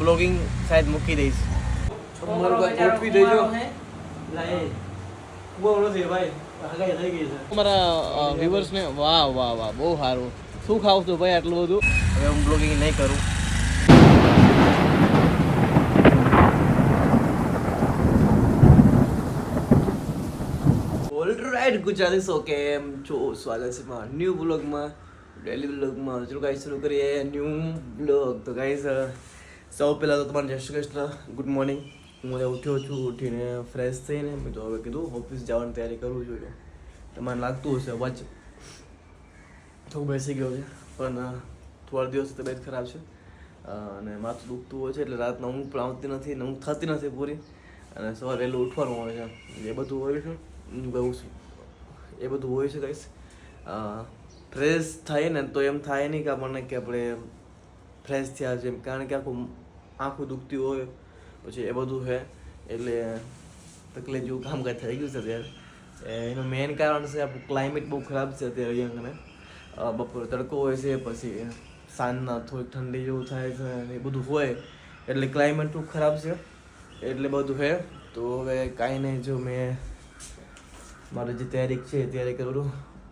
Blogging શાયદ મૂકી દઈશ. કાંઈ ગોઠવી દેજો. અમારા વ્યુઅર્સને વાહ વાહ વાહ બહુ સારું. શું ખાવ છો ભાઈ આટલું બધું? હવે હું બ્લોગિંગ નહીં કરું. ઓલરાઈટ ગુજરાતી સો કેમ છો? સ્વાગત છે મારા ન્યૂ બ્લોગમાં ડેલી બ્લોગમાં ચલો કાંઈ શરૂ કરીએ. ન્યૂ બ્લોગ તો ગાઈસ સૌ પહેલાં તો તમારે જય શ્રી કૃષ્ણ. ગુડ મોર્નિંગ હું આજે ઉઠ્યો છું, ઉઠીને ફ્રેશ થઈને મેં તો હવે કીધું ઓફિસ જવાની તૈયારી કરું છું તમારે લાગતું હશે અવાજ. થોડું બેસી ગયો છે, પણ થોડા દિવસ તબિયત ખરાબ છે. અને માથું દુખતું હોય છે એટલે રાતના ઊંઘ પણ આવતી નથી ને ઊંઘ થતી નથી પૂરી. અને સવારે વહેલું ઉઠવાનું હોય છે. એ બધું હોય છે. હું છું. એ બધું હોય છે કહીશ ફ્રેશ થાય ને તો એમ થાય નહીં કે આપણને કે આપણે ફ્રેશ થયા છે કારણ કે આખું આંખું દુખતી હોય, પછી એ બધું છે. એટલે તકલીફ જેવું કામકાજ થઈ ગયું છે અત્યારે. એનું મેઇન કારણ છે ક્લાઇમેટ બહુ ખરાબ છે અત્યારે અહીંયા બપોર તડકો હોય છે, પછી સાંજના થોડીક ઠંડી જેવું થાય છે એ બધું હોય. એટલે ક્લાઇમેટ બહુ ખરાબ છે. એટલે બધું છે. તો હવે કાંઈ નહીં, જો મેં મારી જે તૈયારી છે તૈયારી કરું.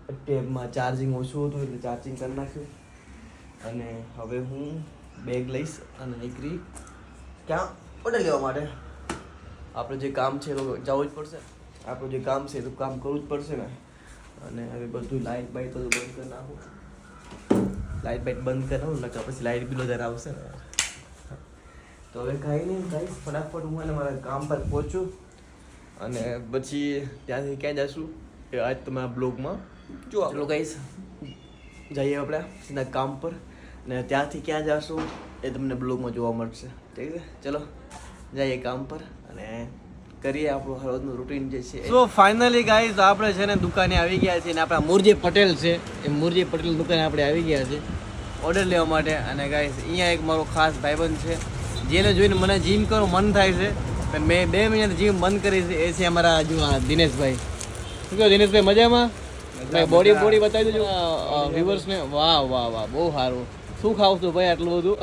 ટેબમાં ચાર્જિંગ ઓછું હતું, એટલે ચાર્જિંગ કરી નાખ્યું. અને હવે હું બેગ લઈશ અને નીકળી ક્યાં? ઓર્ડર લેવા માટે. આપણે જે કામ છે એ જવું જ પડશે. આપણું જે કામ છે એ તો કામ કરવું જ પડશે ને. અને હવે બધું લાઇટ બાઇટ બધું બંધ કરી નાખું. લાઇટ બાઇટ બંધ કરી નાખું નકર પછી લાઇટ બિલ વધારે આવશે ને. તો હવે કાંઈ નહીં ગાઈશ ફટાફટ હું અને મારા કામ પર પહોંચું. અને પછી ત્યાંથી ક્યાં જશું એ આજ તમારા બ્લોગમાં. જો ચલો ગાઈશ જઈએ આપણે સીધા કામ પર. ને ત્યાંથી ક્યાં જશું એ તમને બ્લોગમાં જોવા મળશે. ઠીક છે? ચલો જઈએ કામ પર અને કરીએ આપણું રોજનું રૂટીન જે છે સો ફાઇનલી ગાઈઝ આપણે છે ને દુકાને આવી ગયા છીએ ને આપણા મુરજી પટેલ છે. એ મુરજી પટેલ દુકાને આપણે આવી ગયા છે ઓર્ડર લેવા માટે અને ગાઈઝ અહીંયા એક મારો ખાસ ભાઈબંધ છે. જેને જોઈને મને જીમ કરવું મન થાય છે પણ મેં બે મહિનાથી જીમ બંધ કરી છે. એ છે અમારા જો દિનેશભાઈ. શું કહો દિનેશભાઈ મજામાં? બોડી બોડી બતાવી દેજો વ્યુઅર્સને વાહ વાહ વાહ બહુ સારું. શું ખાવ ભાઈ આટલું બધું?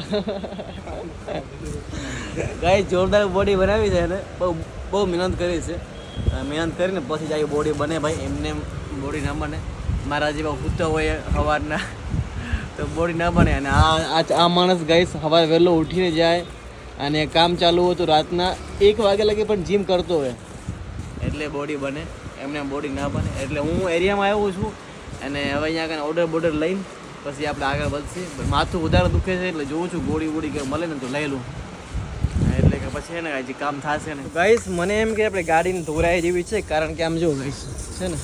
ગાય જોરદાર બોડી બનાવી છે ને બહુ બહુ મહેનત કરી છે. મહેનત કરીને પછી જાય બોડી બને ભાઈ, એમને બોડી ના બને. મારા જેવા સૂતા હોય સવારના તો બોડી ના બને. અને આ આ માણસ ગાઈસ સવારે વહેલો ઉઠીને જાય અને કામ ચાલુ હોય તો રાતના એક વાગે લગી પણ જીમ કરતો હોય. એટલે બોડી બને. એમને બોડી ના બને. એટલે હું એરિયામાં આવ્યો છું અને હવે અહીંયા આગળ ઓર્ડર બોર્ડર લઈને પછી આપણે આગળ વધશે. માથું વધારે દુખે છે એટલે જોઉં છું ગોળી ગોળી કે મળે ને તો લઈ લઉં. એટલે કે પછી એને હજી કામ થશે ને. ગાઈસ, મને એમ કે આપણે ગાડીને ધોરાઈ જેવી છે, કારણ કે આમ જો ગાઈસ, છે ને?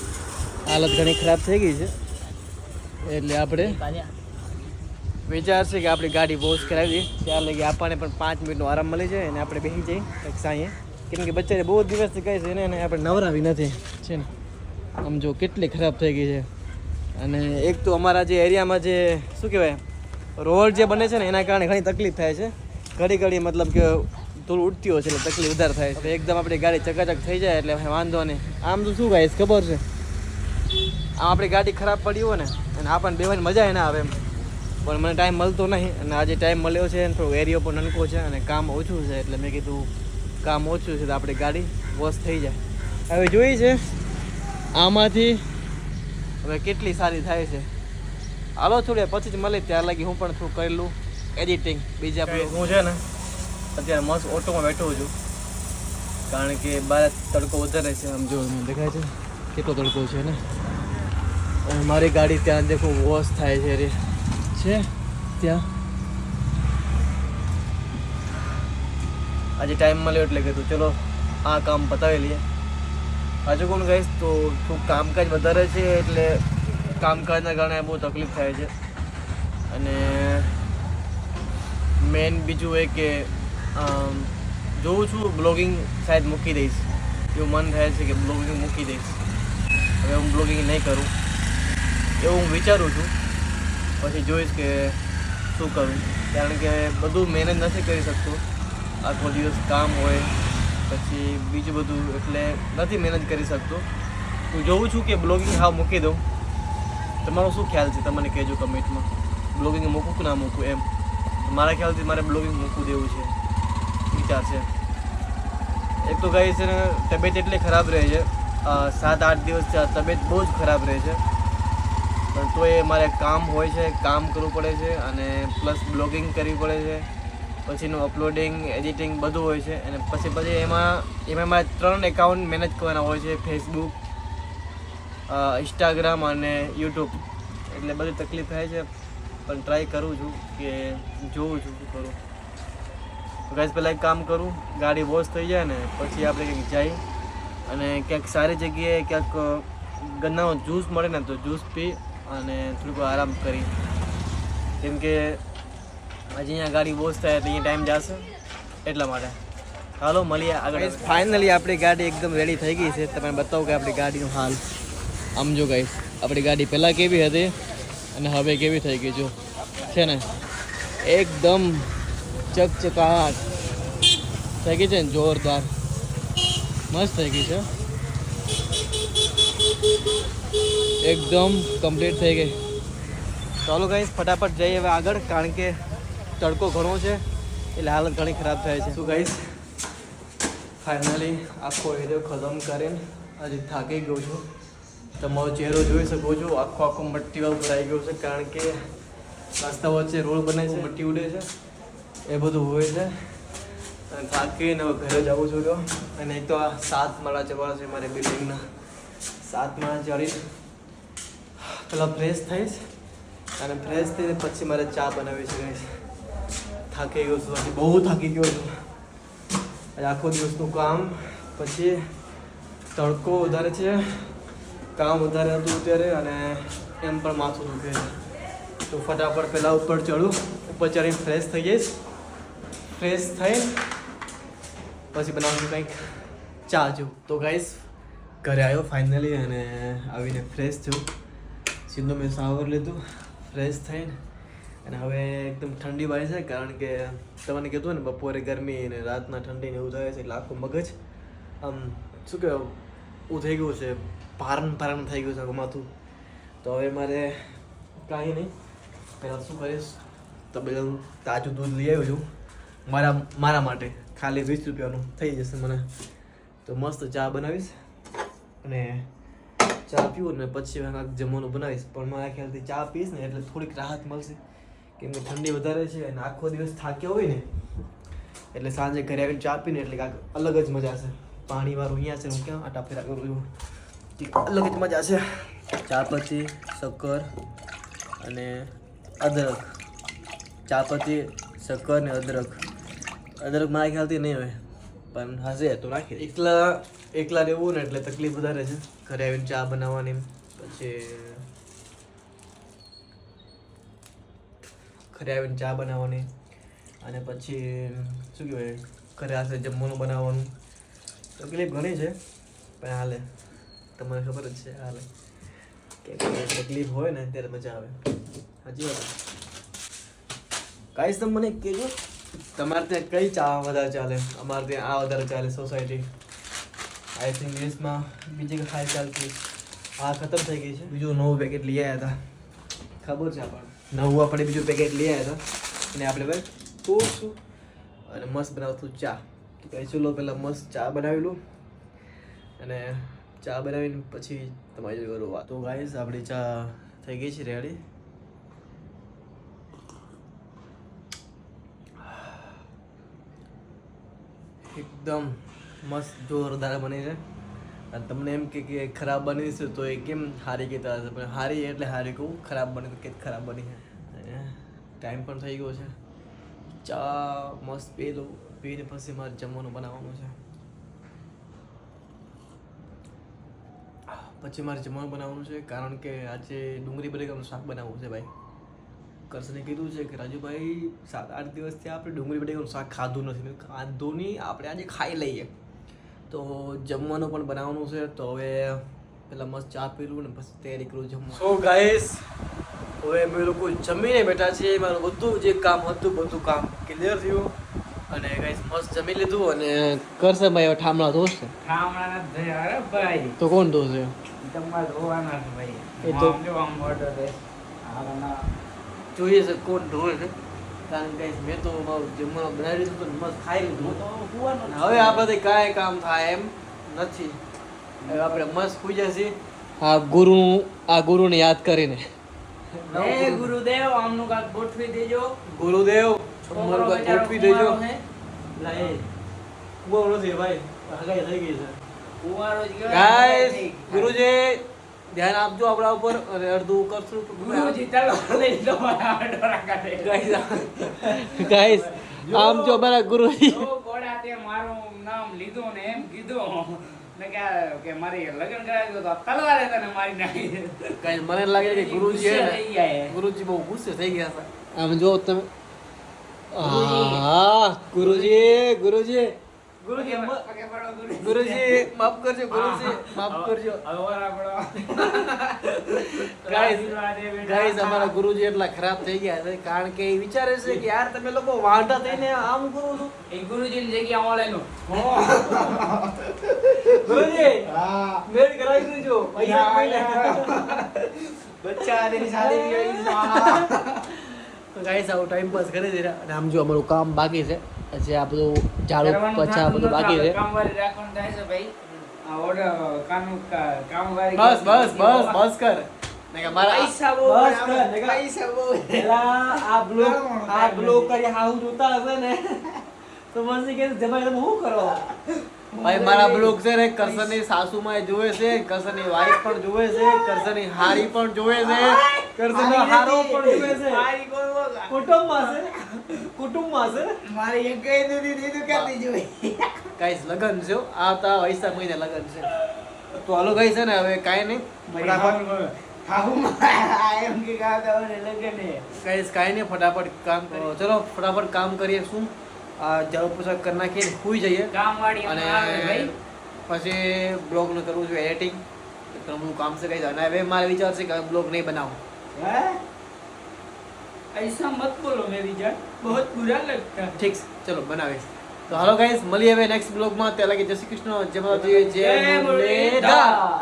હાલત ઘણી ખરાબ થઈ ગઈ છે. એટલે આપણે વિચાર છે કે આપણી ગાડી વોશ કરાવી ત્યાર લગી આપણને પણ પાંચ મિનિટનો આરામ મળી જાય અને આપણે બેસી જઈએ કંઈક સાંયે. કેમ કે બચ્ચાને બહુ દિવસથી કહે છે એને આપણે નવરાવી નથી, છે ને? આમ જો કેટલી ખરાબ થઈ ગઈ છે. અને એક તો અમારા જે એરિયામાં જે, શું કહેવાય, રોડ જે બને છે ને, એના કારણે ઘણી તકલીફ થાય છે. ઘડી ઘડી મતલબ કે ધૂળ ઉડતી હોય છે એટલે તકલીફ વધારે થાય છે. એકદમ આપણી ગાડી ચકાચક થઈ જાય એટલે વાંધો નહીં. આમ તો શું ગાઈશ ખબર છે? આમ આપણી ગાડી ખરાબ પડી હોય ને, અને આપણને બેવાની મજા ના આવે એમ. પણ મને ટાઈમ મળતો નહીં, અને આજે ટાઈમ મળ્યો છે અને થોડો એરિયો પણ નનકો છે અને કામ ઓછું છે એટલે મેં કીધું કામ ઓછું છે તો આપણી ગાડી વોશ થઈ જાય. હવે જોઈ છે, આમાંથી હવે કેટલી સારી થાય છે. હાલો થોડી પછી જ મળે ત્યાર લાગી હું પણ થોડું કરી લઉં એડિટિંગ બીજા હું છે ને અત્યારે મસ્ત ઓટોમાં બેઠો છું. કારણ કે બહાર તડકો વધારે છે આમ જો દેખાય છે. કેટલો તડકો છે ને? મારી ગાડી ત્યાં દેખો વોશ થાય છે રે. છે ત્યાં. આજે ટાઈમ મળ્યો એટલે કીધું ચલો આ કામ પતાવી લઈએ. હજુ કોણ કહીશ તો થોડું કામકાજ વધારે છે, એટલે કામકાજના કારણે બહુ તકલીફ થાય છે. અને મેન બીજું એ કે જોઉં છું, બ્લોગિંગ શાયદ મૂકી દઈશ. એવું મન થાય છે કે બ્લોગિંગ મૂકી દઈશ. હવે હું બ્લોગિંગ નહીં કરું. એવું હું વિચારું છું. પછી જોઈશ કે શું કરું. કારણ કે બધું મહેનત નથી કરી શકતો. આખો દિવસ કામ હોય પછી બીજું બધું એટલે નથી મેનેજ કરી શકતો. હું જોઉં છું કે બ્લોગિંગ હા મૂકી દઉં. તમારો શું ખ્યાલ છે? તમને કહેજો કમેન્ટમાં. બ્લોગિંગ મૂકું કે ના મૂકું એમ? મારા ખ્યાલથી મારે બ્લોગિંગ મૂકવું દેવું છે. વિચાર છે. એક તો ગાઈસ છે ને તબિયત એટલી ખરાબ રહે છે. સાત આઠ દિવસ તબિયત બહુ જ ખરાબ રહે છે. પણ તોય મારે કામ હોય છે, કામ કરવું પડે છે અને પ્લસ બ્લોગિંગ કરવી પડે છે. પછીનું અપલોડિંગ એડિટિંગ બધું હોય છે. અને પછી પછી એમાં એમાં મારે ત્રણ એકાઉન્ટ મેનેજ કરવાના હોય છે. ફેસબુક ઇન્સ્ટાગ્રામ અને યુટ્યુબ એટલે બધી તકલીફ થાય છે. પણ ટ્રાય કરું છું કે જોઉં છું શું કરું. તો ગાઈસ પહેલાં એક કામ કરું. ગાડી વોશ થઈ જાય ને, પછી આપણે કંઈક જઈએ. અને ક્યાંક સારી જગ્યાએ ક્યાંક ગન્નાનો જ્યુસ મળે ને તો જ્યુસ પી અને થોડુંક આરામ કરી. કેમ કે હજી અહીંયા ગાડી બોસ થાય, તો અહીંયા ટાઈમ જશે. એટલા માટે. હાલો, મળીએ આગળ. ફાઇનલી આપણી ગાડી એકદમ રેડી થઈ ગઈ છે. તમે બતાવો કે આપણી ગાડીનું હાલ. આમ જો ગાઈસ આપણી ગાડી પહેલાં કેવી હતી અને હવે કેવી થઈ ગઈ જો. છે ને? એકદમ ચકચકાટ. થઈ ગઈ છે ને? જોરદાર. મસ્ત થઈ ગઈ છે. એકદમ કમ્પ્લીટ થઈ ગઈ. ચાલો ગાઈસ ફટાફટ જઈએ હવે આગળ, કારણ કે તડકો ઘણો છે, એટલે હાલત ઘણી ખરાબ થાય છે. શું કહીશ ફાઇનલી આખો એરિયો ખતમ કરીને હજી થાકી ગયો છું. તમારો ચહેરો જોઈ શકો છો, આખો આખો મટ્ટીમાં ભરાઈ ગયો છે, કારણ કે રસ્તા વચ્ચે રોડ બને છે, મટ્ટી ઉડે છે, એ બધું હોય છે. અને થાકીને હવે ઘરે જવું છું તો અને એક તો આ સાત માળા ચડવાના છે મારે બિલ્ડિંગના સાત માળા ચડી પહેલાં ફ્રેશ થઈશ અને ફ્રેશ થઈને પછી મારે ચા બનાવી છે. થાકી ગયો છું હજી બહુ થાકી ગયો છું આજે આખો દિવસનું કામ પછી તડકો વધારે છે, કામ વધારે હતું અત્યારે અને એમ પણ માથું દુખે છે. તો ફટાફટ પહેલાં ઉપર ચડું, ઉપર ચડીને ફ્રેશ થઈ જઈશ. ફ્રેશ થઈ પછી બનાવશું કંઈક ચા જેવું તો ગાઈશ ઘરે આવ્યો ફાઇનલી અને આવીને ફ્રેશ થયું સીધો મેં સાવર લીધું ફ્રેશ થઈને અને હવે એકદમ ઠંડી વાય છે, કારણ કે તમને કીધું ને, બપોરે ગરમી અને રાતના ઠંડી ને એવું થાય છે આખું મગજ, આમ, શું કહેવાય એવું થઈ ગયું છે, ભારણ ભારણ થઈ ગયું છે માથું. તો હવે મારે કાંઈ નહીં, પહેલાં શું કરીશ, તો પેલું તાજું દૂધ લઈ આવ્યો છું, મારા મારા માટે. ખાલી વીસ રૂપિયાનું થઈ જશે મને. તો મસ્ત ચા બનાવીશ અને ચા પીવું ને પછી જમવાનું બનાવીશ. પણ મારા ખ્યાલથી ચા પીશ ને એટલે થોડીક રાહત મળશે. કેમ કે ઠંડી વધારે છે અને આખો દિવસ થાક્યો હોય ને, એટલે સાંજે ઘરે આવીને ચા પીને એટલે કાંઈક અલગ જ મજા છે પાણીવાળું અહીંયા છે હું ક્યાં આટા ફેરા કરું અલગ જ મજા છે ચા પછી શક્કર અને અદરક. ચા પત્તી શક્કર ને અદરક. અદરક મારા ખ્યાલથી નહીં હોય, પણ હશે તો નાખી એકલા એકલા રહેવું ને એટલે તકલીફ વધારે છે. ઘરે આવીને ચા બનાવવાની પછી ઘરે આવીને ચા બનાવવાની. અને પછી શું કહેવાય ઘરે આશે જમવાનું બનાવવાનું. તકલીફ ઘણી છે પણ હાલે. તમને ખબર જ છે હાલે. કે તકલીફ હોય ને ત્યારે મજા આવે. સાચી વાત કાંઈ તમે મને કહેજો તમારે ત્યાં કઈ ચા વધારે ચાલે? અમારે ત્યાં આ વધારે ચાલે સોસાયટી. આઈ થિંક ઇંગ્લિશમાં બીજી ખાઈ ચાલતી. આ ખતમ થઈ ગઈ છે. બીજું નવું પેકેટ લઈ આવ્યા હતા. ખબર છે આપણને. નવું આપણે બીજું પેકેટ લઈ આવ્યા હતા. અને આપણે ભાઈ તોડશું અને મસ્ત બનાવતું ચા. તો કઈ પહેલાં મસ્ત ચા બનાવી લઉં. અને ચા બનાવીને પછી તમારી જોડે કરું વાત. તો ગાઈસ આપણી ચા થઈ ગઈ છે રેડી એકદમ મસ્ત જોરદાર બની છે. અને તમને એમ કે ખરાબ બની છે તો એ કેમ હારી કહેતા હશે પણ હારી એટલે હારી કહું, ખરાબ બની તો કે ખરાબ બની છે? ટાઈમ પણ થઈ ગયો છે. ચા મસ્ત પી લઉં, પીને પછી મારે જમવાનું બનાવવાનું છે. પછી મારે જમવાનું બનાવવાનું છે, કારણ કે આજે ડુંગળી બટેકાનું શાક બનાવવું છે ભાઈ. કરશને કીધું છે કે રાજુભાઈ, સાત આઠ દિવસથી આપણે ડુંગળી બટેકાનું શાક ખાધું નથી. ખાધું નહીં, આપણે આજે ખાઈ લઈએ. તો જમવાનું પણ બનાવવાનું છે. તો હવે પેલા મસ્ત ચા પીલું ને પછી તૈયારી કરું જમવા. સો ગાઈસ હવે અમે લોકો જમીને બેઠા છીએ. મારું બધું જે કામ હતું બધું કામ ક્લિયર થયું. અને ગાઈસ મસ્ત જમી લીધું અને કરશે ભાઈ હવે ઠામણા ધોશે. ઠામણા નથી અરે ભાઈ. તો કોણ ધોશે? તમારે ધોવાના છે ભાઈ. એ તો- આમ ઓર્ડર છે. આ જોઈએ છે કોણ ધોવે છે. કારણ કે મેં તો મારું જમવાનું બનાવી લીધું હતું મસ્ત ખાઈ લીધું. તો કૂવાનો જ હવે છું. આપણાથી કાંઈ કામ થાય એમ નથી. હવે આપણે મસ્ત પૂજા છીએ આ ગુરુ આ ગુરુને યાદ કરીને. હે ગુરુદેવ આમનું કાંઈક ગોઠવી દેજો. ગુરુદેવ અમારું કાંઈક ગોઠવી દેજો. કુંવારો હે. લાય કુંવારો નથી ભાઈ. હગાઈ થઈ ગઈ છે. કુવારો જ ગુરુજી ધ્યાન આપજો આપણા ઉપર. અને અડધું કરશું. ગાઈસ ગાઈસ આમ જો મારા ગુરુજી. જો તે મારું નામ લીધું ને એમ કીધું. ને કે કે મારી લગ્ન કરાવી તો તલવારે તને મારી નાખી. ગાઈસ મને લાગે કે ગુરુજી. ગુરુજી બહુ ગુસ્સે થઈ ગયા હતા. આમ જો તમે. હા ગુરુજી ગુરુજી. ગુરુજી ગુરુજી. ગુરુજી માફ કરજો ગુરુજી માફ કરજો. ગાઈસ અમારા ગુરુજી એટલા ખરાબ થઈ ગયા છે કારણ કે એ વિચારે છે કે યાર તમે લોકો વાંઢા થઈને આમ કરો છો એ ગુરુજીની જગ્યા ઓળેનું. ગુરુજી હા. મેળ કરાવી દેજો પૈસા ના, મહિને. બચ્ચા તેની શાદી ગઈ ગાઈઝ. આવું ટાઈમ પાસ કરી દે અને આમ જો અમારું કામ બાકી છે પછી આ બધું ઝાડુ પછા બધું બાકી છે. બસ બસ બસ બસ કર. આ બ્લોક કરી હાઉ જોતા હશે ને તો મને કે જમાઈ તમે શું કરો? ભાઈ મારા બ્લોગ છે ને કરસનની સાસુમાં જોવે છે કરસનની વાઈફ પણ જોવે છે કરસનની હારી પણ જોવે છે કરસનનો હારો પણ જોવે છે. કોઈ. કુટુંબમાં છે? કુટુંબમાં છે? મારી એકેય નથી દીધું ક્યાંથી જોઈ? ગાઈસ લગન છે. આવતા વૈસા મહિને લગન છે. તો હાલો ગઈ છે ને હવે કાંઈ કાંઈ નહીં ફટાફટ કામ કરો. ચલો ફટાફટ કામ કરીએ શું? આ ઝાડુ પોછા કરી નાખીએ સુઈ જઈએ કામવાળી અને હમણાં આવે ભાઈ. પછી બ્લોગનું કરવું જોઈએ એડિટિંગ ઘણું બધું કામ છે કઈ અને હવે મારે વિચાર છે કે બ્લોગ નહીં બનાવું હે? ऐसा मत बोलो मेरी जान बहुत बुरा लगता है ઠીક છે ચલો બનાવીશ તો હાલો ગાઈસ મળીએ હવે નેક્સ્ટ બ્લોગમાં ત્યાં લાગે જય શ્રી કૃષ્ણ જય માતાજી જય જય મુરલીધર મુરલીધર.